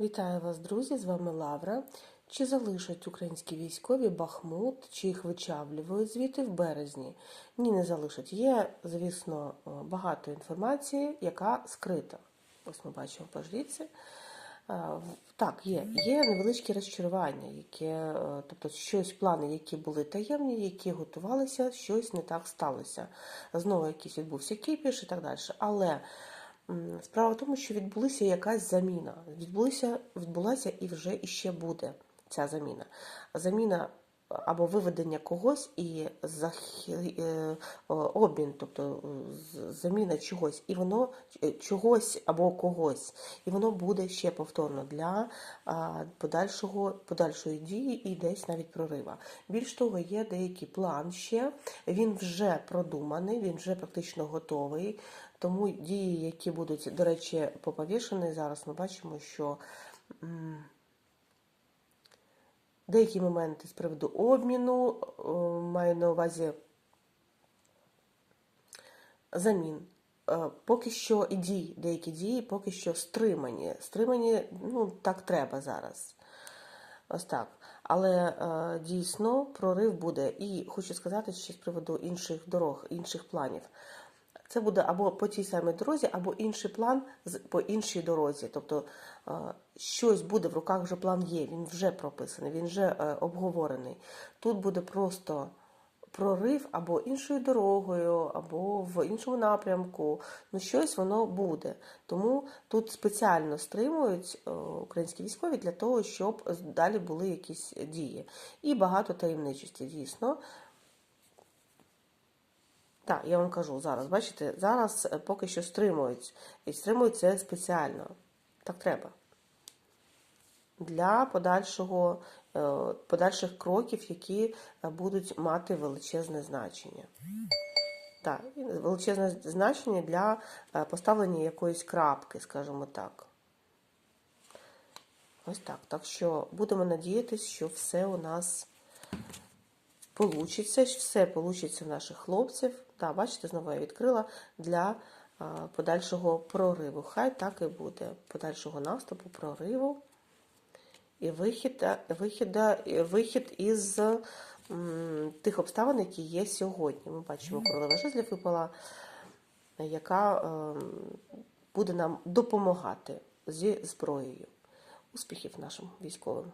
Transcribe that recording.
Вітаю вас, друзі! З вами Лавра. Чи залишать українські військові Бахмут, чи їх вичавлюють звідти в березні? Ні, не залишать. Є, звісно, багато інформації, яка скрита. Ось ми бачимо по жріці. Так, є. Є невеличкі розчарування, які, е, тобто щось, плани, які були таємні, які готувалися, щось не так сталося. Знову якийсь відбувся кіпіш і так далі. Але справа в тому, що відбулася якась заміна. Відбулася, відбулася і вже іще буде ця заміна. Заміна або виведення когось і е, обмін, тобто е, заміна чогось, і воно е, чогось або когось, і воно буде ще повторно для подальшого, подальшої дії і десь навіть прорива. Більш того, є деякий план ще, він вже продуманий, він вже практично готовий. Тому дії, які будуть, до речі, поповішені, зараз ми бачимо, що. Деякі моменти з приводу обміну е, маю на увазі замін. Е, Поки що і дій, деякі дії поки що стримані. Стримані, ну, так треба зараз. Ось так. Але е, дійсно прорив буде. І хочу сказати ще з приводу інших дорог, інших планів. Це буде або по тій самій дорозі, або інший план по іншій дорозі. Тобто е, щось буде в руках, вже план є, він вже прописаний, він вже е, обговорений. Тут буде просто прорив або іншою дорогою, або в іншому напрямку. Ну, щось воно буде. Тому тут спеціально стримують е, українські військові для того, щоб далі були якісь дії. І багато таємничості, дійсно. Так, я вам кажу зараз, бачите, зараз е, поки що стримують. І стримують це спеціально. Так треба. Для подальшого, е, подальших кроків, які е, будуть мати величезне значення. Так, величезне значення для поставлення якоїсь крапки, скажімо так. Ось так. Так що будемо надіятися, що все у нас получиться, все получиться в наших хлопців. Так, бачите, знову я відкрила для подальшого прориву. Хай так і буде. Подальшого наступу, прориву і вихід, вихід, вихід із м, тих обставин, які є сьогодні. Ми бачимо, королева жезлів випала, яка ем, буде нам допомагати зі зброєю. Успіхів нашим військовим!